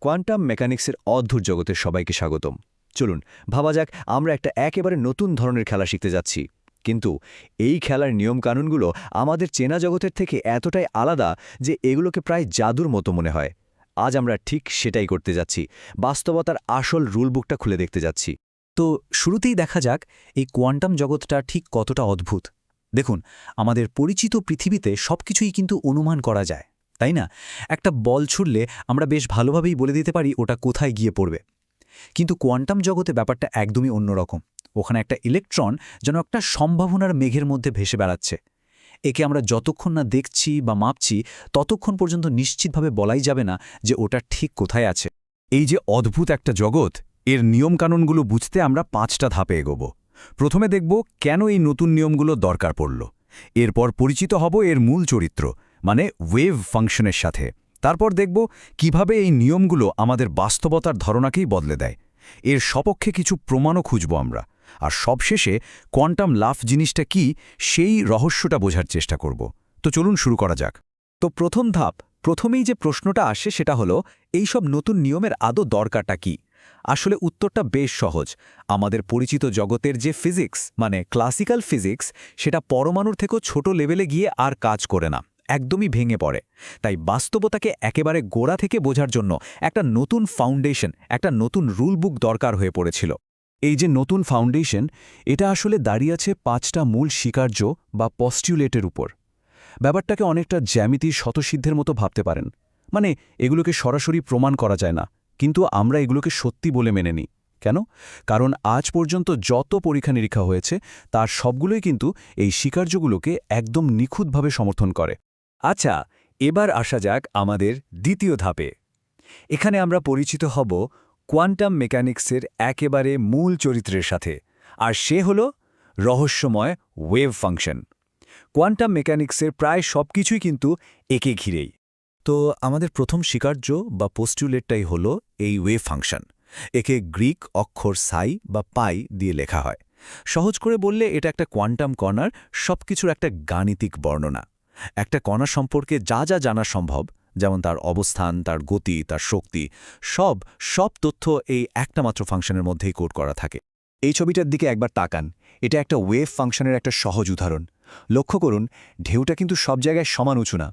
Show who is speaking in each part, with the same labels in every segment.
Speaker 1: Quantum মেকানিক্সের অদ্ভুত জগতের সবাইকে স্বাগতম। চলুন, ভাবা যাক, আমরা একটা একেবারে নতুন ধরনের খেলা শিখতে যাচ্ছি। কিন্তু এই খেলার নিয়মকানুনগুলো আমাদের চেনা জগতের থেকে এতটাই আলাদা যে এগুলোকে প্রায় জাদুর মতো মনে হয়। আজ আমরা ঠিক সেটাই করতে যাচ্ছি। বাস্তবতার আসল রুলবুকটা খুলে দেখতে যাচ্ছি।
Speaker 2: তো শুরুতেই দেখা যাক, এই কোয়ান্টাম জগৎটা ঠিক কতটা অদ্ভুত। দেখুন, আমাদের পরিচিত পৃথিবীতে সবকিছুই কিন্তু অনুমান করা যায়। তাই না? একটা বল ছুড়লে আমরা বেশ ভালোভাবেই বলে দিতে পারি ওটা কোথায় গিয়ে পড়বে। কিন্তু কোয়ান্টাম জগতে ব্যাপারটা একদমই অন্যরকম। ওখানে একটা ইলেকট্রন যেন একটা সম্ভাবনার মেঘের মধ্যে ভেসে বেড়াচ্ছে। একে আমরা যতক্ষণ না দেখছি বা মাপছি, ততক্ষণ পর্যন্ত নিশ্চিতভাবে বলাই যাবে না যে ওটা ঠিক কোথায় আছে।
Speaker 3: এই যে অদ্ভুত একটা জগৎ, এর নিয়মকানুনগুলো বুঝতে আমরা পাঁচটা ধাপে এগোব। প্রথমে দেখব কেন এই নতুন নিয়মগুলো দরকার পড়ল। এরপর পরিচিত হব এর মূল চরিত্র। মানে ওয়েভ ফাংশনের সাথে। তারপর দেখব কীভাবে এই নিয়মগুলো আমাদের বাস্তবতার ধারণাকেই বদলে দেয়। এর সপক্ষে কিছু প্রমাণও খুঁজব আমরা। আর সবশেষে কোয়ান্টাম লাফ জিনিসটা কি, সেই রহস্যটা বোঝার চেষ্টা করব। তো চলুন শুরু করা যাক।
Speaker 2: তো প্রথম ধাপ, প্রথমেই যে প্রশ্নটা আসে সেটা হলো এই সব নতুন নিয়মের আদৌ দরকারটা কি? আসলে উত্তরটা বেশ সহজ। আমাদের পরিচিত জগতের যে ফিজিক্স মানে ক্লাসিক্যাল ফিজিক্স সেটা পরমাণুর থেকেও ছোট লেভেলে গিয়ে আর কাজ করে না। একদমই ভেঙে পড়ে। তাই বাস্তবতাকে একেবারে গোড়া থেকে বোঝার জন্য একটা নতুন ফাউন্ডেশন একটা নতুন রুলবুক দরকার হয়ে পড়েছিল।
Speaker 3: এই যে নতুন ফাউন্ডেশন এটা আসলে দাঁড়িয়ে আছে পাঁচটা মূল স্বীকার্য বা পস্টিউলেটের উপর। ব্যাপারটাকে অনেকটা জ্যামিতির শতসিদ্ধের মতো ভাবতে পারেন। মানে এগুলোকে সরাসরি প্রমাণ করা যায় না, কিন্তু আমরা এগুলোকে সত্যি বলে মেনে নিই। কেন? কারণ আজ পর্যন্ত যত পরীক্ষা নিরীক্ষা হয়েছে, তার সবগুলোই কিন্তু এই স্বীকার্যগুলোকে একদম নিখুঁতভাবে সমর্থন করে।
Speaker 2: আচ্ছা এবার আসা যাক আমাদের দ্বিতীয় ধাপে। এখানে আমরা পরিচিত হব কোয়ান্টাম মেকানিক্সের একেবারে মূল চরিত্রের সাথে, আর সে হল রহস্যময় ওয়েভ ফাংশন। কোয়ান্টাম মেকানিক্সের প্রায় সবকিছুই কিন্তু একে ঘিরেই। তো আমাদের প্রথম স্বীকার্য বা পোস্টুলেটটাই হল এই ওয়েভ ফাংশন। একে গ্রিক অক্ষর সাই বা পাই দিয়ে লেখা হয়। সহজ করে বললে এটা একটা কোয়ান্টাম কণার সবকিছুর একটা গাণিতিক বর্ণনা। একটা কণা সম্পর্কে যা যা জানা সম্ভব, যেমন তার অবস্থান, তার গতি, তার শক্তি, সব সব তথ্য এই একটা মাত্র ফাংশনের মধ্যেই কোড করা থাকে।
Speaker 1: এই ছবিটার দিকে একবার তাকান। এটা একটা ওয়েভ ফাংশনের একটা সহজ উদাহরণ। লক্ষ্য করুন, ঢেউটা কিন্তু সব জায়গায় সমান উঁচু না।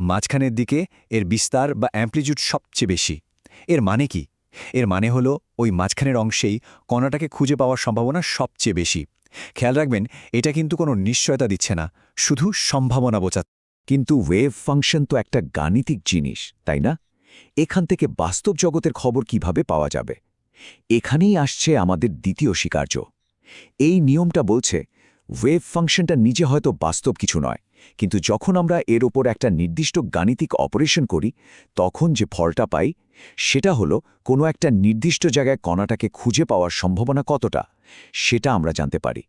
Speaker 1: মাঝখানের দিকে এর বিস্তার বা অ্যাম্প্লিটিউড সবচেয়ে বেশি। এর মানে কি? এর মানে হলো, ওই মাঝখানের অংশেই কণাটাকে খুঁজে পাওয়ার সম্ভাবনা সবচেয়ে বেশি। খেয়াল রাখবেন, এটা কিন্তু কোনো নিশ্চয়তা দিচ্ছে না, শুধু সম্ভাবনা বোঝা
Speaker 4: কিন্তু ওয়েভ ফাংশন তো একটা গাণিতিক জিনিস, তাই না? এখান থেকে বাস্তব জগতের খবর কীভাবে পাওয়া যাবে? এখানেই আসছে আমাদের দ্বিতীয় স্বীকার্য। এই নিয়মটা বলছে, ওয়েভ ফাংশনটা নিজে হয়তো বাস্তব কিছু নয় কিন্তু যখন আমরা এর ওপর একটা নির্দিষ্ট গাণিতিক অপারেশন করি, তখন যে ফলটা পাই, সেটা হলো কোনো একটা নির্দিষ্ট জায়গায় কণাটাকে খুঁজে পাওয়ার সম্ভাবনা কতটা, সেটা আমরা জানতে পারি।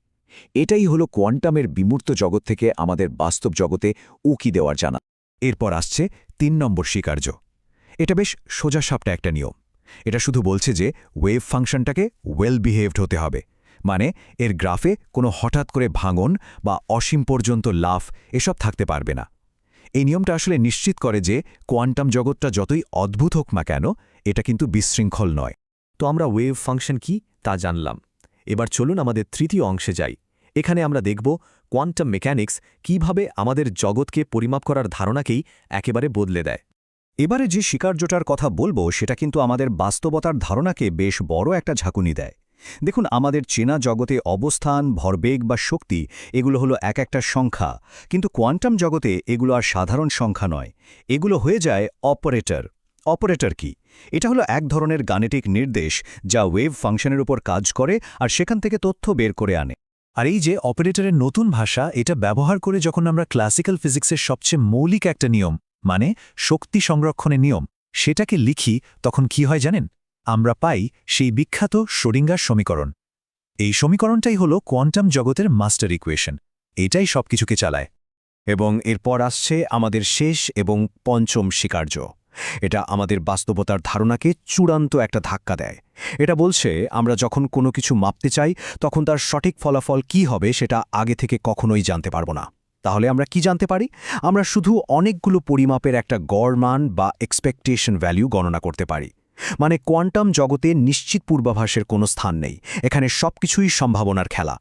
Speaker 4: এটাই হলো কোয়ান্টামের বিমূর্ত জগৎ থেকে আমাদের বাস্তব জগতে উকি দেওয়ার জানা।
Speaker 3: এরপর আসছে তিন নম্বর স্বীকার্য। এটা বেশ সোজাসাপটা একটা নিয়ম। এটা শুধু বলছে যে ওয়েভ ফাংশনটাকে ওয়েল বিহেভড হতে হবে। মানে এর গ্রাফে কোনো হঠাৎ করে ভাঙন বা অসীম পর্যন্ত লাফ এসব থাকতে পারবে না। এই নিয়মটা আসলে নিশ্চিত করে যে কোয়ান্টাম জগৎটা যতই অদ্ভুত হোক না কেন, এটা কিন্তু বিশৃঙ্খল নয়।
Speaker 1: তো আমরা ওয়েভ ফাংশন কি তা জানলাম। এবার চলুন আমাদের তৃতীয় অংশে যাই। এখানে আমরা দেখব কোয়ান্টাম মেকানিক্স কীভাবে আমাদের জগৎকে পরিমাপ করার ধারণাকেই একেবারে বদলে দেয়। এবারে যে স্বীকার্যটার কথা বলব, সেটা কিন্তু আমাদের বাস্তবতার ধারণাকে বেশ বড় একটা ঝাঁকুনি দেয়। দেখুন, আমাদের চেনা জগতে অবস্থান, ভরবেগ বা শক্তি, এগুলো হলো এক একটা সংখ্যা। কিন্তু কোয়ান্টাম জগতে এগুলো আর সাধারণ সংখ্যা নয়। এগুলো হয়ে যায় অপারেটর। অপারেটর কি? এটা হলো এক ধরনের গাণিতিক নির্দেশ যা ওয়েভ ফাংশনের উপর কাজ করে আর সেখান থেকে তথ্য বের করে আনে।
Speaker 2: আর এই যে অপারেটরের নতুন ভাষা, এটা ব্যবহার করে যখন আমরা ক্লাসিক্যাল ফিজিক্সের সবচেয়ে মৌলিক একটা নিয়ম মানে শক্তি সংরক্ষণের নিয়ম, সেটাকে লিখি, তখন কি হয় জানেন? আমরা পাই সেই বিখ্যাত শোরিঙ্গার সমীকরণ। এই সমীকরণটাই হল কোয়ান্টাম জগতের মাস্টার ইকুয়েশন। এটাই সবকিছুকে চালায়।
Speaker 1: এবং এরপর আসছে আমাদের শেষ এবং পঞ্চম স্বীকার্য। এটা আমাদের বাস্তবতার ধারণাকে চূড়ান্ত একটা ধাক্কা দেয়। এটা বলছে, আমরা যখন কোনো কিছু মাপতে চাই, তখন তার সঠিক ফলাফল কি হবে সেটা আগে থেকে কখনোই জানতে পারব না। তাহলে আমরা কি জানতে পারি? আমরা শুধু অনেকগুলো পরিমাপের একটা গড় মান বা এক্সপেকটেশন ভ্যালু গণনা করতে পারি। মানে কোয়ান্টাম জগতে নিশ্চিত পূর্বাভাসের কোনো স্থান নেই। এখানে সবকিছুই সম্ভাবনার খেলা।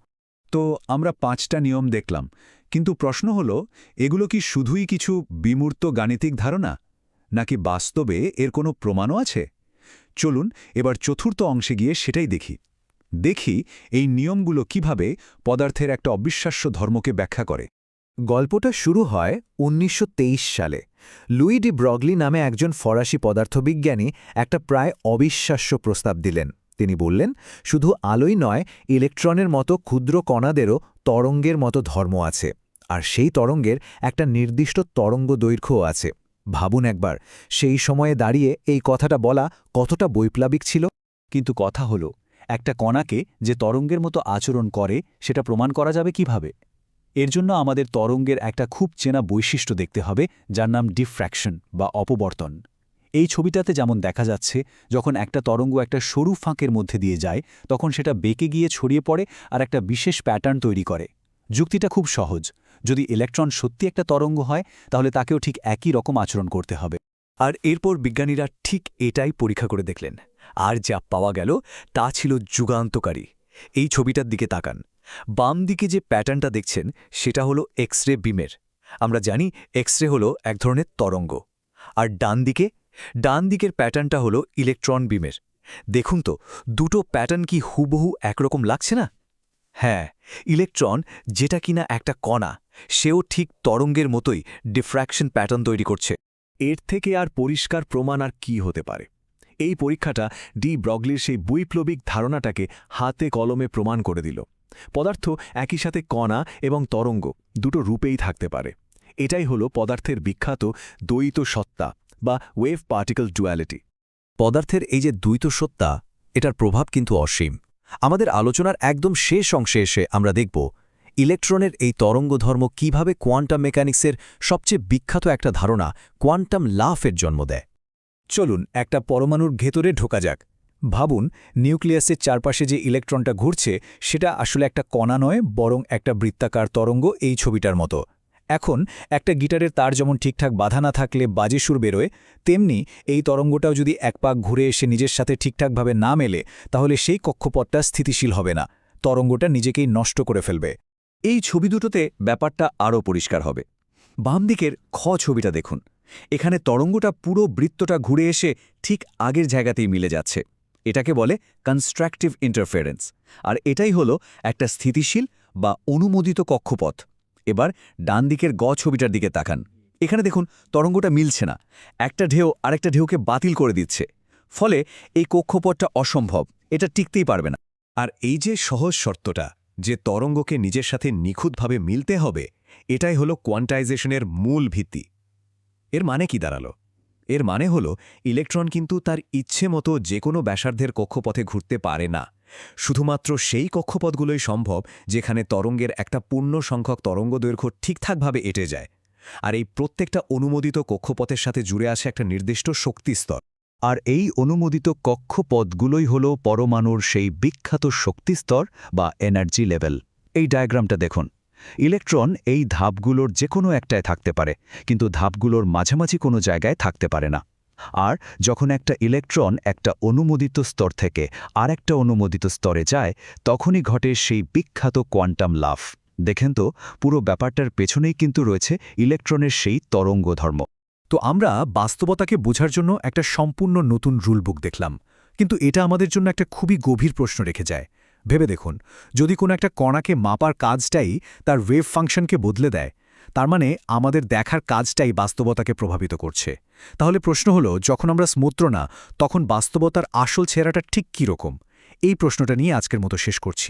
Speaker 3: তো আমরা পাঁচটা নিয়ম দেখলাম। কিন্তু প্রশ্ন হল, এগুলো কি শুধুই কিছু বিমূর্ত গাণিতিক ধারণা? নাকি বাস্তবে এর কোনো প্রমাণও আছে? চলুন, এবার চতুর্থ অংশে গিয়ে সেটাই দেখি। দেখি এই নিয়মগুলো কীভাবে পদার্থের একটা অবিশ্বাস্য ধর্মকে ব্যাখ্যা করে।
Speaker 2: গল্পটা শুরু হয় উনিশশো তেইশ সালে। লুই ডি ব্রগলি নামে একজন ফরাসি পদার্থবিজ্ঞানী একটা প্রায় অবিশ্বাস্য প্রস্তাব দিলেন। তিনি বললেন, শুধু আলোই নয়, ইলেকট্রনের মতো ক্ষুদ্র কণাদেরও তরঙ্গের মতো ধর্ম আছে। আর সেই তরঙ্গের একটা নির্দিষ্ট তরঙ্গ দৈর্ঘ্যও আছে। ভাবুন একবার, সেই সময়ে দাঁড়িয়ে এই কথাটা বলা কতটা বৈপ্লবিক ছিল?
Speaker 5: কিন্তু কথা হলো, একটা কণাকে যে তরঙ্গের মতো আচরণ করে, সেটা প্রমাণ করা যাবে কীভাবে? এর জন্য আমাদের তরঙ্গের একটা খুব চেনা বৈশিষ্ট্য দেখতে হবে, যার নাম ডিফ্র্যাকশন বা অপবর্তন। এই ছবিটাতে যেমন দেখা যাচ্ছে, যখন একটা তরঙ্গ একটা সরু ফাঁকের মধ্যে দিয়ে যায়, তখন সেটা বেঁকে গিয়ে ছড়িয়ে পড়ে আর একটা বিশেষ প্যাটার্ন তৈরি করে। যুক্তিটা খুব সহজ। যদি ইলেকট্রন সত্যি একটা তরঙ্গ হয়, তাহলে তাকেও ঠিক একই রকম আচরণ করতে হবে।
Speaker 1: আর এরপর বিজ্ঞানীরা ঠিক এটাই পরীক্ষা করে দেখলেন। আর যা পাওয়া গেল, তা ছিল যুগান্তকারী। এই ছবিটার দিকে তাকান। বাম দিকে যে প্যাটার্নটা দেখছেন, সেটা হলো এক্স রে বিমের। আমরা জানি এক্স রে হল এক ধরনের তরঙ্গ। আর ডান দিকে ডান দিকের প্যাটার্নটা হলো ইলেকট্রন বিমের। দেখুন তো, দুটো প্যাটার্ন কি হুবহু একরকম লাগছে না? হ্যাঁ ইলেকট্রন যেটা কিনা একটা কণা, সেও ঠিক তরঙ্গের মতোই ডিফ্র্যাকশন প্যাটার্ন তৈরি করছে। এর থেকে আর পরিষ্কার প্রমাণ আর কি হতে পারে? এই পরীক্ষাটা ডি ব্রগলির সেই বৈপ্লবিক ধারণাটাকে হাতে কলমে প্রমাণ করে দিল। পদার্থ একই সাথে কণা এবং তরঙ্গ দুটো রূপেই থাকতে পারে। এটাই হলো পদার্থের বিখ্যাত দ্বৈত সত্তা বা ওয়েভ পার্টিকেল ডুয়ালিটি। পদার্থের এই যে দ্বৈত সত্তা, এটার প্রভাব কিন্তু অসীম। আমাদের আলোচনার একদম শেষ অংশে এসে আমরা দেখব ইলেকট্রনের এই তরঙ্গধর্ম কীভাবে কোয়ান্টাম মেকানিক্সের সবচেয়ে বিখ্যাত একটা ধারণা কোয়ান্টাম লাফের জন্ম দেয়।
Speaker 2: চলুন একটা পরমাণুর ভেতরে ঢোকা যাক। ভাবুন, নিউক্লিয়াসের চারপাশে যে ইলেকট্রনটা ঘুরছে, সেটা আসলে একটা কণা নয়, বরং একটা বৃত্তাকার তরঙ্গ এই ছবিটার মতো। এখন, একটা গিটারের তার যেমন ঠিকঠাক বাধা না থাকলে বাজে সুর বেরোয়, তেমনি এই তরঙ্গটাও যদি এক পাক ঘুরে এসে নিজের সাথে ঠিকঠাকভাবে না মেলে, তাহলে সেই কক্ষপথটা স্থিতিশীল হবে না। তরঙ্গটা নিজেকেই নষ্ট করে ফেলবে।
Speaker 1: এই ছবি দুটোতে ব্যাপারটা আরও পরিষ্কার হবে। বাম দিকের খ ছবিটা দেখুন। এখানে তরঙ্গটা পুরো বৃত্তটা ঘুরে এসে ঠিক আগের জায়গাতেই মিলে যাচ্ছে। এটাকে বলে কনস্ট্রাকটিভ ইন্টারফেরেন্স আর এটাই হলো একটা স্থিতিশীল বা অনুমোদিত কক্ষপথ। এবার ডান দিকের গ ছবিটার দিকে তাকান। এখানে দেখুন তরঙ্গটা মিলছে না। একটা ঢেউ আরেকটা ঢেউকে বাতিল করে দিচ্ছে। ফলে এই কক্ষপথটা অসম্ভব। এটা টিকতেই পারবে না। আর এই যে সহজ শর্তটা যে তরঙ্গকে নিজের সাথে নিখুঁতভাবে মিলতে হবে, এটাই হলো কোয়ান্টাইজেশনের মূল ভিত্তি। এর মানে কি দাঁড়াল? এর মানে হল ইলেকট্রন কিন্তু তার ইচ্ছে মতো যে কোনো ব্যাসার্ধের কক্ষপথে ঘুরতে পারে না। শুধুমাত্র সেই কক্ষপথগুলোই সম্ভব যেখানে তরঙ্গের একটা পূর্ণ সংখ্যক তরঙ্গ দৈর্ঘ্য ঠিকঠাকভাবে এটে যায়। আর এই প্রত্যেকটা অনুমোদিত কক্ষপথের সাথে জুড়ে আছে একটা নির্দিষ্ট শক্তিস্তর।
Speaker 3: আর এই অনুমোদিত কক্ষপথগুলোই হল পরমাণুর সেই বিখ্যাত শক্তিস্তর বা এনার্জি লেভেল এই ডায়াগ্রামটা দেখুন। ইলেকট্রন এই ধাপগুলোর যে কোনো একটায় থাকতে পারে, কিন্তু ধাপগুলোর মাঝামাঝি কোনো জায়গায় থাকতে পারে না। আর যখন একটা ইলেকট্রন একটা অনুমোদিত স্তর থেকে আর একটা অনুমোদিত স্তরে যায়, তখনই ঘটে সেই বিখ্যাত কোয়ান্টাম লাফ। দেখেন তো, পুরো ব্যাপারটার পেছনেই কিন্তু রয়েছে ইলেকট্রনের সেই তরঙ্গ ধর্ম
Speaker 2: তো আমরা বাস্তবতাকে বোঝার জন্য একটা সম্পূর্ণ নতুন রুলবুক দেখলাম, কিন্তু এটা আমাদের জন্য একটা খুবই গভীর প্রশ্ন রেখে যায়। ভেবে দেখুন, যদি কোনো একটা কণাকে মাপার কাজটাই তার ওয়েভ ফাংশনকে বদলে দেয়, তার মানে আমাদের দেখার কাজটাই বাস্তবতাকে প্রভাবিত করছে। তাহলে প্রশ্ন হলো, যখন আমরা স্মুত্র না, তখন বাস্তবতার আসল ছেঁড়াটা ঠিক কী রকম এই প্রশ্নটা নিয়ে আজকের মতো শেষ করছি।